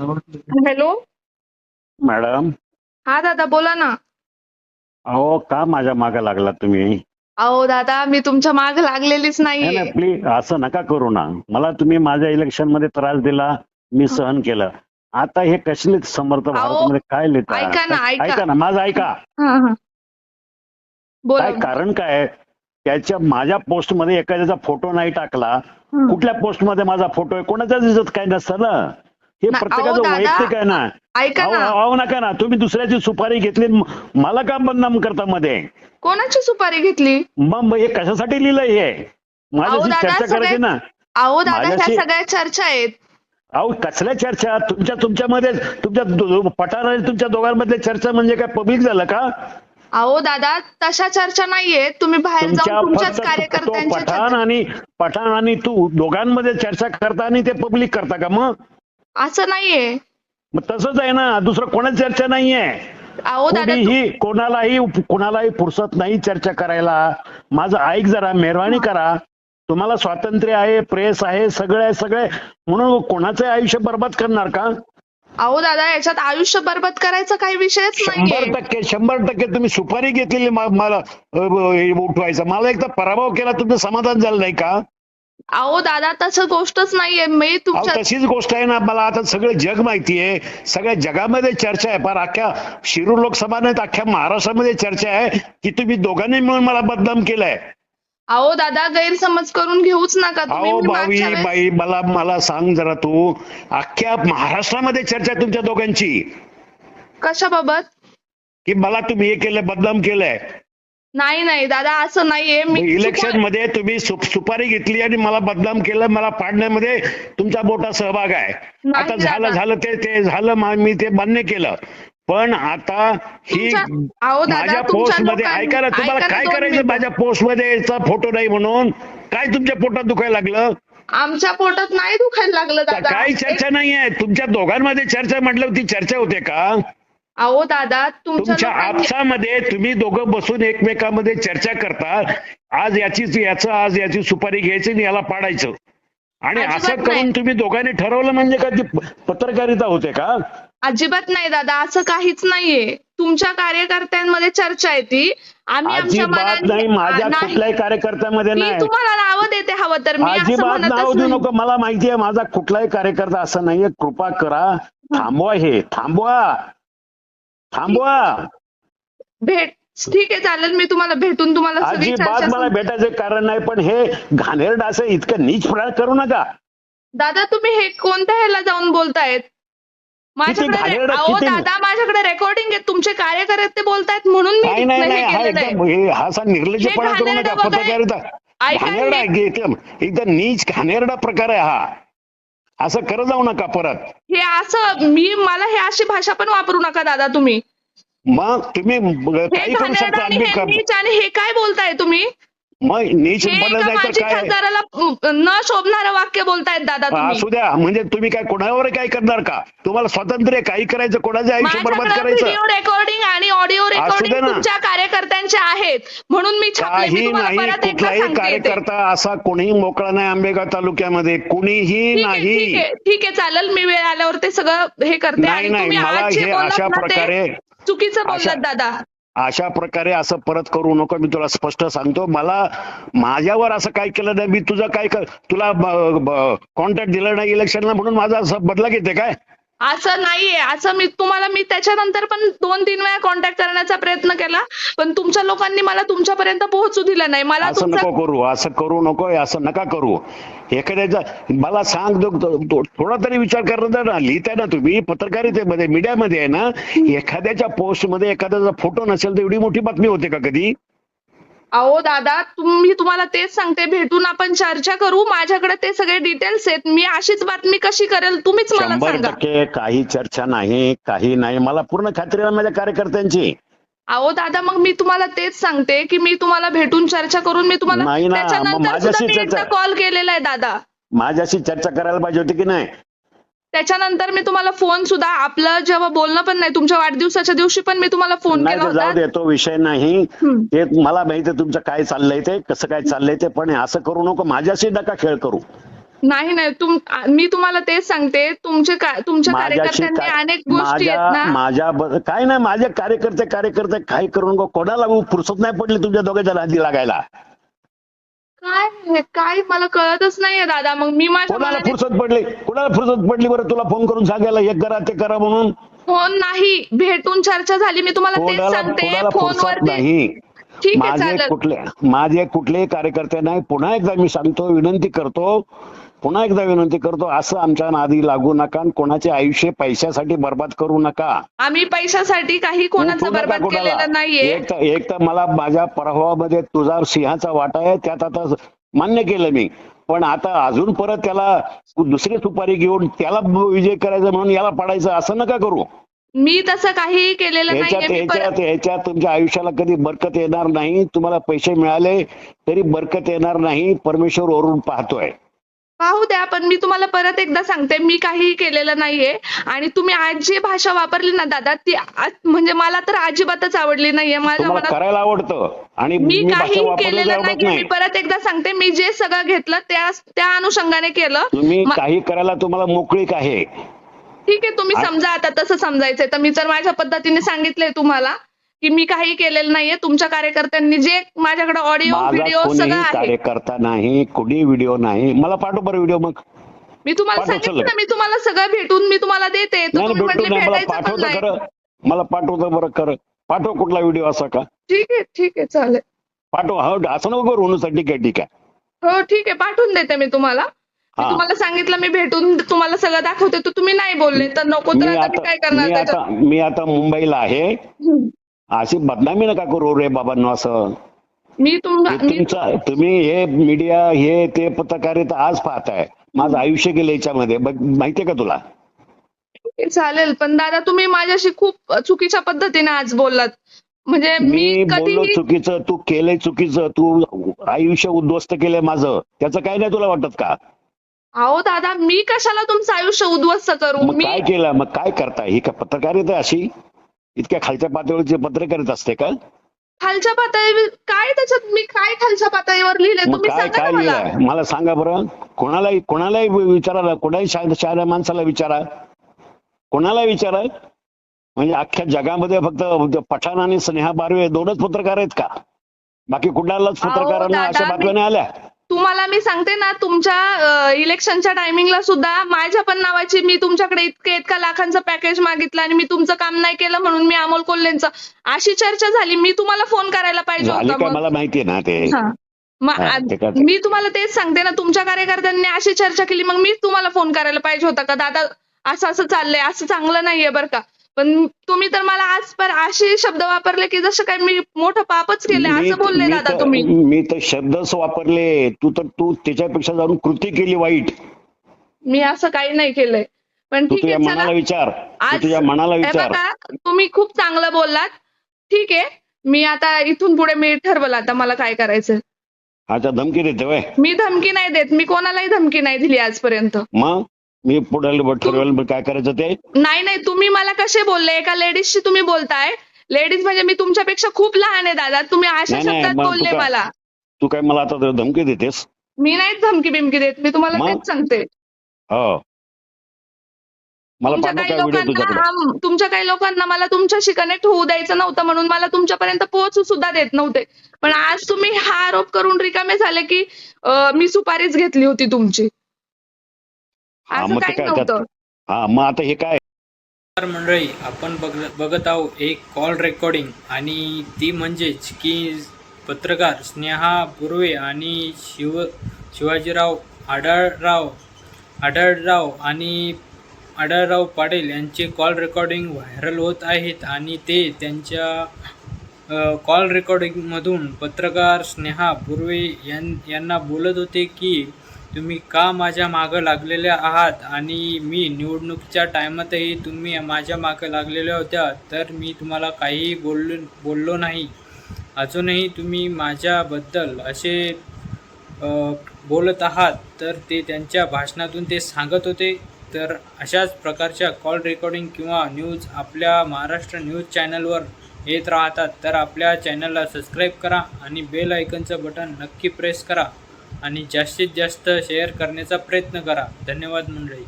Hello? Madam? हा दादा बोला ना. अहो का माझ्या मागे लागला तुम्ही? अहो दादा मी तुमच्या माग लागलेलीच नाही प्लीज असं नका करू ना. मला तुम्ही माझ्या इलेक्शनमध्ये त्रास दिला मी सहन केलं. आता हे कसले समर्थ भारतामध्ये काय लिहिता? ऐका ना, ऐका. ऐका ना माझं ऐका. हा हा. बोला काय कारण काय? त्याच्या माझ्या पोस्टमध्ये एखाद्याचा फोटो नाही टाकला. हं. कुठल्या पोस्टमध्ये माझा फोटो आहे? कोणाच्या दिसत काय नसतं ना? हे प्रत्येकाचं वैयक्तिक आहे ना. ऐका अहो नका ना. तुम्ही दुसऱ्याची सुपारी घेतली मला का बदनाम करता मध्ये? कोणाची सुपारी घेतली? मग हे कशासाठी लिहिलंय हे? माझ्याशी चर्चा करायची ना. अहो दादा ह्या सगळ्या चर्चा आहेत. अहो कसल्या चर्चा? तुमच्या तुमच्यामध्ये तुमच्या पठार आणि तुमच्या दोघांमधल्या चर्चा म्हणजे काय पब्लिक झालं का? अहो दादा तशा चर्चा नाहीये तुम्ही बाहेर जाऊन तुमच्याच कार्यकर्त्यांच्या पठाण आणि पठाण आणि तू दोघांमध्ये चर्चा करता आणि ते पब्लिक करता का मग? असं नाहीये. मग तसंच आहे ना दुसरं कोणाच चर्चा नाहीये. अहो दादा तु- कोणीही कोणालाही कोणालाही फुरसत नाही चर्चा करायला. माझं ऐक जरा मेहरबानी करा. तुम्हाला स्वातंत्र्य आहे प्रेस आहे सगळं आहे सगळे. म्हणून कोणाचं आयुष्य बर्बाद करणार का? अहो दादा याच्यात आयुष्य बरबाद करायचा काही विषयच शंभर नाहीये. टक्के शंभर टक्के तुम्ही सुपारी घेतलेली मा- मला अ, ब- हे उठवायचं. मला एकदा पराभव केला तुमचं समाधान झालं नाही का? अहो दादा तसं गोष्टच नाहीये. मी अहो तुमच्या तशीच गोष्ट आहे ना. मला आता सगळं जग माहिती आहे. सगळ्या जगामध्ये चर्चा आहे. फार अख्ख्या शिरूर लोकसभा नाही तर अख्ख्या महाराष्ट्रामध्ये चर्चा आहे की तुम्ही दोघांनी मिळून मला बदनाम केलंय. अहो दादा गैरसमज करून घेऊच नका. तुम्ही अहो मी बाई मागच्या वेळेस- बाई मला मला सांग जरा तू. अख्ख्या महाराष्ट्रामध्ये चर्चा आहे तुमच्या दोघांची. कशाबाबत? की मला तुम्ही हे केलं बदनाम केलंय. नाही नाही दादा असं नाहीये. मी इलेक्शनमध्ये तुम्ही सुपारी घेतली आणि मला बदनाम केलं मला पाडण्यामध्ये तुमचा मोठा सहभाग आहे. नाही आता झालं दादा. झालं ते ते झालं मा- मी ते मान्य केलं. पण आता ही तुमच्या- अहो दादा, माझ्या तुमच्या पोस्टमध्ये लोकांनी- ऐका ना तुम्हाला ऐका ना काय दोन करायचं? मिनिटं. माझ्या पोस्टमध्ये याचा फोटो नाही म्हणून काय तुमच्या पोटात दुखायला लागलं? आमच्या पोटात नाही दुखायला लागलं दादा. काही चर्चा नाहीये? तुमच्या दोघांमध्ये चर्चा म्हटलं ती चर्चा होते का? अहो दादा तुमच्या आपसामध्ये तुम्ही दोघं बसून एकमेकांमध्ये चर्चा करता आज याचीच याचं आज याची सुपारी घ्यायची आणि याला पाडायचं. आणि असं करून. तुम्ही दोघांनी ठरवलं म्हणजे का ती पत्रकारिता होते का? अजिबात नाही दादा असं काहीच नाहीये. तुमच्या कार्यकर्त्यांमध्ये चर्चा आहे ती. आम्ही आमच्या नाही माझ्या. कुठल्याही कार्यकर्त्यामध्ये नाही. तुम्हाला नावं देते हवं तर. मी अजिबात नाव देऊ. नको. मला माहिती आहे माझा कुठलाही कार्यकर्ता असं नाहीये. कृपा करा. थांबवा हे. थांबवा. थांबवा. भेट ठीक आहे चालेल मी तुम्हाला भेटून तुम्हाला सगळी अजिबात चर्चा मला भेटायचं कारण नाही पण हे घाणेरडं असं इतकं नीच प्रकार करू नका. दादा तुम्ही हे कोणत्या ह्याला जाऊन बोलतायत? माझ्याकडे रे- घाणेरडं अहो किती- दादा माझ्याकडे रेकॉर्डिंग आहे तुमचे कार्यकर्ते बोलतायत म्हणून मी नाही नाही हे नाही हा केलेलं आहे. एकदम हे हा असा निर्लज्जपणा हे करू नका. घाणेरडं पत्रकारिता ऐका घाणेरडा हे- आहे की एकदम एकदम नीच घाणेरडा प्रकार आहे हा. असं करत जाऊ नका परत. हे असं मी मला हे अशी भाषा पण वापरू नका दादा तुम्ही. मग तुम्ही हे काही करू घाणेरडं शकता आणि आम्ही हे कर- नीच आणि हे काय बोलताय तुम्ही? मग नीच तर माजी काय? न शोभणारं वाक्य बोलतायत दादा तुम्ही. असू द्या. म्हणजे तुम्ही काय कोणावर काय करणार का? तुम्हाला स्वातंत्र्य काही करायचं कोणाचं आयुष्य माझ्याकडे करायचं? व्हिडिओ रेकॉर्डिंग आणि ऑडिओ रेकॉर्डिंग. तुमच्या कार्यकर्त्यांचे आहेत. म्हणून मी काही नाही. कुठलाही. कार्यकर्ता असा कोणीही मोकळा नाही आंबेगाव तालुक्यामध्ये. कुणीही नाही. ठीक आहे. चालेल. मी वेळ आल्यावर ते सगळं हे करते नाही आणि नाही. तुम्ही मला हे अशा प्रकारे चुकीचं बोललात दादा. अशा प्रकारे असं परत करू नको मी तुला स्पष्ट सांगतो. मला माझ्यावर असं काय केलं नाही मी तुझं काय कर तुला कॉन्टॅक्ट दिलं नाही इलेक्शनला म्हणून माझा असं बदला घेते काय? असं नाहीये. असं मी तुम्हाला मी त्याच्यानंतर पण दोन तीन वेळा कॉन्टॅक्ट करण्याचा प्रयत्न केला. पण तुमच्या लोकांनी मला तुमच्यापर्यंत पोहोचू दिलं नाही. मला असं तुमचा नको करू. असं करू नको. असं नका करू. एखाद्याचा मला सांग दो- दो- दो- थोडा तरी विचार करणार ना. लिहिताय ना तुम्ही. पत्रकारितेमध्ये मीडियामध्ये आहे ना एखाद्याच्या पोस्टमध्ये एखाद्याचा फोटो नसेल तर एवढी मोठी बातमी होते का कधी? अहो दादा तुम्ही तुम्हाला तेच सांगते. भेटून आपण चर्चा करू. माझ्याकडे ते सगळे डिटेल्स आहेत. मी अशीच बातमी कशी करेल तुम्हीच मला शंभर सांगा. टक्के काही चर्चा नाही काही नाही. मला पूर्ण खात्री आहे माझ्या कार्यकर्त्यांची. अहो दादा मग मी तुम्हाला तेच सांगते की मी तुम्हाला भेटून चर्चा करून मी तुम्हाला नाही ना, मग त्याच्यानंतर माझ्याशी सुद्धा मी एकदा चर्चा- कॉल केलेला आहे दादा. माझ्याशी चर्चा करायला पाहिजे होती की नाही? त्याच्यानंतर मी तुम्हाला फोन सुद्धा आपलं जेव्हा बोलणं पण नाही तुमच्या वाढदिवसाच्या दिवशी पण मी तुम्हाला फोन केला जाऊ दे तो विषय नाही. ते मला माहिती आहे तुमचं काय चाललंय ते कसं काय चाललंय ते पण असं करू नको माझ्याशी नका खेळ करू. नाही नाही तुम मी तुम्हाला तेच सांगते तुमचे तुमच्या कार्यकर्त्यांनी अनेक गोष्टी माझ्या आहेत ना. माझ्या ब- काय नाही माझे कार्यकर्ते कार्यकर्ते काय करून गो- कोणाला फुरसत नाही पडली तुमच्या दोघांच्या नादी लागायला. काय हे? काय? मला कळतच नाहीये दादा. मग मी माझ्या कोणाला मनाने फुरसत पडली? कोणाला फुरसत पडली बरं? तुला फोन करून सांगायला हे करा ते करा म्हणून. फोन नाही. भेटून चर्चा झाली. मी तुम्हाला तेच कोणाला सांगते. कोणाला फुरसत फोनवरती नाही. ठीक आहे माझे चालेल. कुठले माझे कुठलेही कार्यकर्ते नाही. पुन्हा एकदा मी सांगतो विनंती करतो. पुन्हा एकदा विनंती करतो असं आमच्या नादी लागू नका आणि कोणाचे आयुष्य पैशासाठी बर्बाद करू नका. आम्ही पैशासाठी काही कोणाचं बरबाद. केलेलं नाहीये. एक तर एक तर मला माझ्या प्रभावामध्ये तुझा सिंहाचा वाटा आहे त्यात आता मान्य केलं मी. पण आता अजून परत त्याला दुसरी सुपारी घेऊन त्याला विजय करायचा म्हणून याला पाडायचं असं नका करू. मी तसं काही केलेलं ह्याच्यात परत ह्याच्यात तुमच्या आयुष्याला कधी बरकत येणार नाही. तुम्हाला पैसे मिळाले तरी बरकत येणार नाही. परमेश्वर वरून पाहतोय. पाहू द्या पण मी तुम्हाला परत एकदा सांगते मी काहीही केलेलं नाहीये. आणि तुम्ही आज जी भाषा वापरली ना दादा ती म्हणजे मला तर अजिबातच आवडली नाहीये. माझ्या मनात करायला आवडतं. आणि मी वापरलेली केलेलं नाही. मी परत एकदा सांगते मी जे सगळं घेतलं त्या त्या अनुषंगाने केलं. तुम्ही मा- काही करायला तुम्हाला मोकळीक आहे. ठीक आहे तुम्ही समजा आता तसं समजायचंय. तर मी तर माझ्या पद्धतीने सांगितलंय तुम्हाला. की मी काही केलेलं नाहीये. तुमच्या कार्यकर्त्यांनी जे माझ्याकडे ऑडिओ व्हिडिओ सगळं आहे. कार्यकर्ता नाही कुणी व्हिडिओ नाही. मला पाठव बरं व्हिडिओ मग. मी तुम्हाला सांगितलं. ना मी तुम्हाला सगळं भेटून मी तुम्हाला देते. मला पाठवतो बरं खरं. पाठव कुठला व्हिडिओ असा का? ठीक आहे ठीक आहे चालेल. पाठव. हो असं नको करू ठीक आहे ठीक आहे. हो ठीक आहे पाठवून देते मी तुम्हाला. तुम्हाला सांगितलं मी भेटून तुम्हाला सगळं दाखवते. तर तुम्ही नाही बोलले तर नको तर काय करणार मी आता मुंबईला आहे. अशी बदनामी नका करू रे बाबांनो असं. मी तुम मी तुमचं तुम्ही हे मीडिया हे ते पत्रकारिता आज पाहताय. माझं आयुष्य गेलं याच्यामध्ये. माहितीये का तुला? चालेल पण दादा तुम्ही माझ्याशी खूप चुकीच्या पद्धतीने आज बोललात. म्हणजे मी बोललो चुकीचं तू केलंय चुकीचं तू आयुष्य उद्ध्वस्त केलंय माझं. त्याचं काय नाही तुला वाटत का? अहो दादा मी कशाला तुमचं आयुष्य उद्ध्वस्त करू? मी काय केलं? मग काय करताय? ही का पत्रकारिता अशी? इतक्या खालच्या पातळीची पत्रकारिता असते का? खालच्या पातळीवर काय त्याच्यात मी काय खालच्या पातळीवर लिहिलंय? मग तुम्ही काय सांगा काय ना मला. लिहिलंय? मला सांगा बरं. कोणालाही कोणालाही विचारा कोणाही शा- शहाण्या माणसाला विचारा. कोणाला विचारा? म्हणजे अख्ख्या जगामध्ये फक्त पठाण आणि स्नेहा बारवे दोनच पत्रकार आहेत का? बाकी कुणालाच अहो, पत्रकारांना दादा, अशा मी- बातम्या नाही आल्या. तुम्हाला मी सांगते ना तुमच्या इलेक्शनच्या टायमिंगला सुद्धा माझ्या पण नावाची मी तुमच्याकडे इतके इतका लाखांचं पॅकेज मागितलं आणि मी तुमचं काम नाही केलं म्हणून मी अमोल कोल्हेंचं. अशी चर्चा झाली मी तुम्हाला फोन करायला पाहिजे होता मला माहितीये ना ते. मी तुम्हाला तेच सांगते ना तुमच्या कार्यकर्त्यांनी अशी चर्चा केली मग मीच तुम्हाला फोन करायला पाहिजे होता का? दादा असं असं चाललंय असं चांगलं नाहीये बरं का. पण तुम्ही तर मला आज पर असे शब्द वापरले की जसं काय मी मोठं पापच केलंय मी असं बोलले दादा तुम्ही. मी तर शब्दच वापरले. तू तर तू त्याच्यापेक्षा जाऊन कृती केली वाईट. मी असं काही नाही केलंय. पण ठीक आहे मनाला विचार. आज तुझ्या मनाला विचार. तुम्ही खूप चांगलं बोललात. ठीक आहे मी आता इथून पुढे मी ठरवलं आता मला काय करायचं. अच्छा धमकी देते मी धमकी नाही देत मी कोणालाही धमकी नाही दिली आजपर्यंत. मग? मी पुढे ठरवेल काय करायचं ते. नाही नाही तुम्ही मला कसे बोलले? एका लेडीजशी तुम्ही बोलताय. लेडीज म्हणजे मी तुमच्यापेक्षा खूप लहान आहे दादा. तुम्ही अशा नाही, नाही, शब्दात मग बोलले मला. तू काय मला आता धमकी देतेस? मी नाही धमकी बिमकी देत मी तुम्हाला मग? तेच सांगते. हो. मला तुमच्या पाठव काही काय व्हिडिओ लोकांना तुझ्याकडे? आम- तुमच्या काही लोकांना मला तुमच्याशी कनेक्ट होऊ द्यायचं नव्हतं म्हणून मला तुमच्यापर्यंत पोहोचू सुद्धा देत नव्हते. पण आज तुम्ही हा आरोप करून रिकामे झाले की अं, मी सुपारीच घेतली होती तुमची. असं काही नव्हतं. हा मग आता हे काय? मंडळी आपण बघ बघत आहोत एक कॉल रेकॉर्डिंग आणि ती म्हणजेच की पत्रकार स्नेहा बुर्वे आणि शिव शिवाजीराव आढळराव आढळराव आणि आढळराव पाटील यांचे कॉल रेकॉर्डिंग व्हायरल होत आहेत आणि ते त्यांच्या कॉल रेकॉर्डिंगमधून पत्रकार स्नेहा बुर्वे यां यांना बोलत होते की तुम्ही का माझ्या मागं लागलेल्या आहात? आणि मी निवडणुकीच्या टायमातही तुम्ही माझ्या मागं लागलेल्या होत्या तर मी तुम्हाला काहीही बोललो बोललो नाही. अजूनही तुम्ही माझ्याबद्दल असे बोलत आहात तर ते त्यांच्या भाषणातून ते सांगत होते. तर अशाच प्रकारच्या कॉल रेकॉर्डिंग किंवा न्यूज आपल्या महाराष्ट्र न्यूज चॅनलवर येत राहतात तर आपल्या चॅनलला सबस्क्राईब करा आणि बेल आयकनचं बटन नक्की प्रेस करा. आणि जास्तीत जास्त शेअर करण्याचा प्रयत्न करा. धन्यवाद मंडळी.